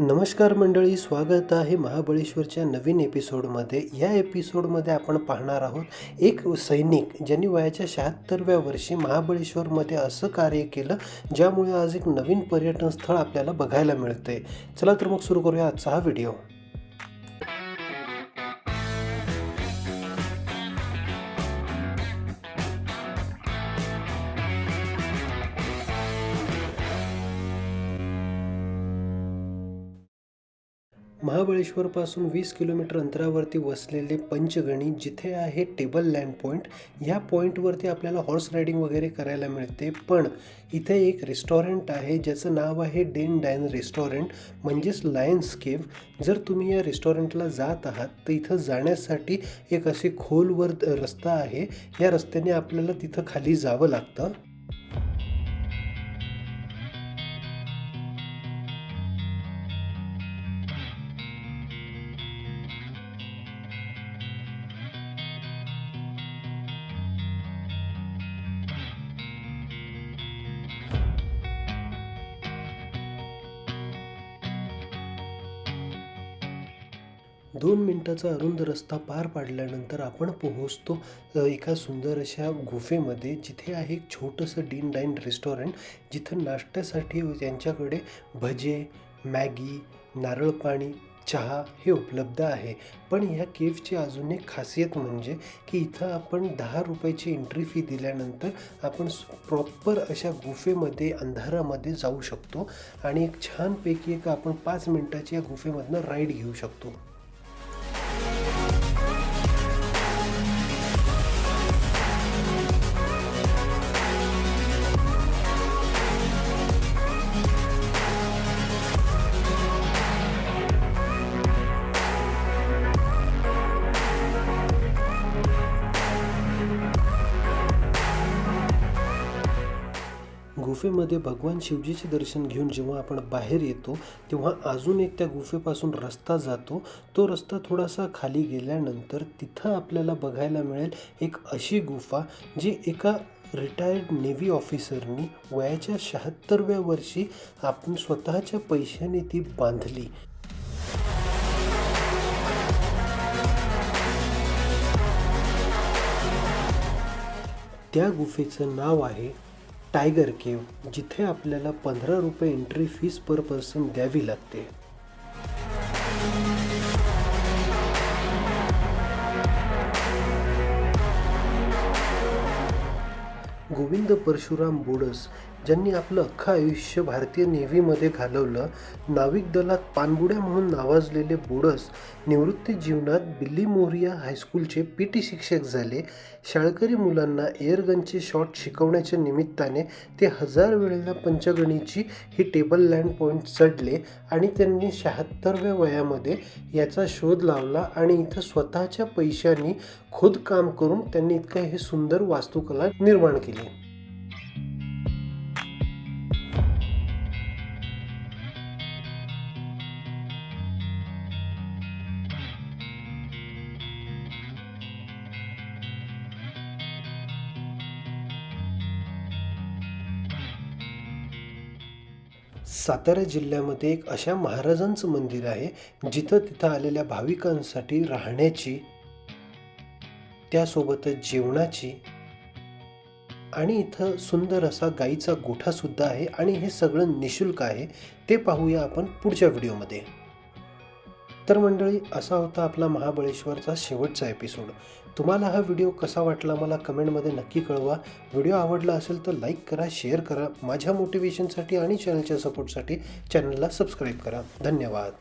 नमस्कार मंडळी स्वागत आहे महाबळेश्वरच्या नवीन एपिसोडमध्ये. या एपिसोडमध्ये आपण पाहणार आहोत एक सैनिक ज्यांनी वयाच्या शहात्तरव्या वर्षी महाबळेश्वरमध्ये असं कार्य केलं ज्यामुळे आज एक नवीन पर्यटन स्थळ आपल्याला बघायला मिळते चला तर मग सुरू करूया आजचा हा व्हिडिओ. महाबळेश्वरपासून वीस किलोमीटर अंतरावरती वसलेले पंचगणी जिथे आहे टेबल लँड पॉईंट ह्या पॉईंटवरती आपल्याला हॉर्स रायडिंग वगैरे करायला मिळते. पण इथे एक रेस्टॉरंट आहे ज्याचं नाव आहे डेन डायन रेस्टॉरंट म्हणजेच लायन्स केव्ह जर तुम्ही या रेस्टॉरंटला जात आहात तर इथं जाण्यासाठी एक असे खोलवर रस्ता आहे. या रस्त्याने आपल्याला तिथं खाली जावं लागतं. दोन मिनटाचा अरुंद रस्ता पार पाडल्यानंतर आपण पोहोचतो एका सुंदर अशा गुफेमध्ये जिथे आहे एक छोटंसं डीन डाईन रेस्टॉरंट जिथं नाश्त्यासाठी त्यांच्याकडे भजे मॅगी नारळ पाणी चहा हे उपलब्ध आहे. पण ह्या केफची अजून एक खासियत म्हणजे की इथं आपण दहा रुपयाची एंट्री फी दिल्यानंतर आपण प्रॉपर अशा गुफेमध्ये अंधारामध्ये जाऊ शकतो आणि एक छानपैकी एक आपण पाच मिनटाची या गुफेमधनं राईड घेऊ शकतो. गुफेमध्ये भगवान शिवजीचे दर्शन घेऊन जेव्हा आपण बाहेर येतो तेव्हा अजून एक त्या गुफेपासून रस्ता जातो. तो रस्ता थोडासा खाली गेल्यानंतर तिथं आपल्याला बघायला मिळेल एक अशी गुफा जी एका रिटायर्ड नेव्ही ऑफिसरनी वयाच्या शहात्तरव्या वर्षी आपण स्वतःच्या पैशाने ती बांधली. त्या गुफेचं नाव आहे टायगर केव जिथे आपल्याला पंधरा रुपये एंट्री फीस पर पर्सन द्यावी लागते. गोविंद परशुराम बोडस ज्यांनी आपलं अख्खं आयुष्य भारतीय नेव्हीमध्ये घालवलं नाविक दलात पाणबुड्या म्हणून नावाजलेले बोडस निवृत्ती जीवनात बिल्ली मोरिया हायस्कूलचे पी टी शिक्षक झाले. शाळकरी मुलांना एअरगनचे शॉट शिकवण्याच्या निमित्ताने ते हजार वेळेला पंचगणीची ही टेबल लँड पॉईंट चढले आणि त्यांनी शहात्तरव्या वयामध्ये याचा शोध लावला आणि इथं स्वतःच्या पैशांनी खोदकाम करून त्यांनी इतकं हे सुंदर वास्तुकला निर्माण केली. सातारा जिल्ह्यामध्ये एक अशा महाराजांचं मंदिर आहे जिथं तिथं आलेल्या भाविकांसाठी राहण्याची त्यासोबतच जेवणाची आणि इथं सुंदर असा गाईचा गोठा सुद्धा आहे आणि हे सगळं निशुल्क आहे ते पाहूया आपण पुढच्या व्हिडिओमध्ये. तर मंडळी असा होता आपला महाबळेश्वरचा शेवटचा एपिसोड तुम्हाला हा व्हिडिओ कसा वाटला मला कमेंटमध्ये नक्की कळवा. व्हिडिओ आवडला असेल तर लाईक करा शेअर करा. माझ्या मोटिवेशनसाठी आणि चॅनलच्या सपोर्टसाठी चॅनलला सबस्क्राईब करा. धन्यवाद.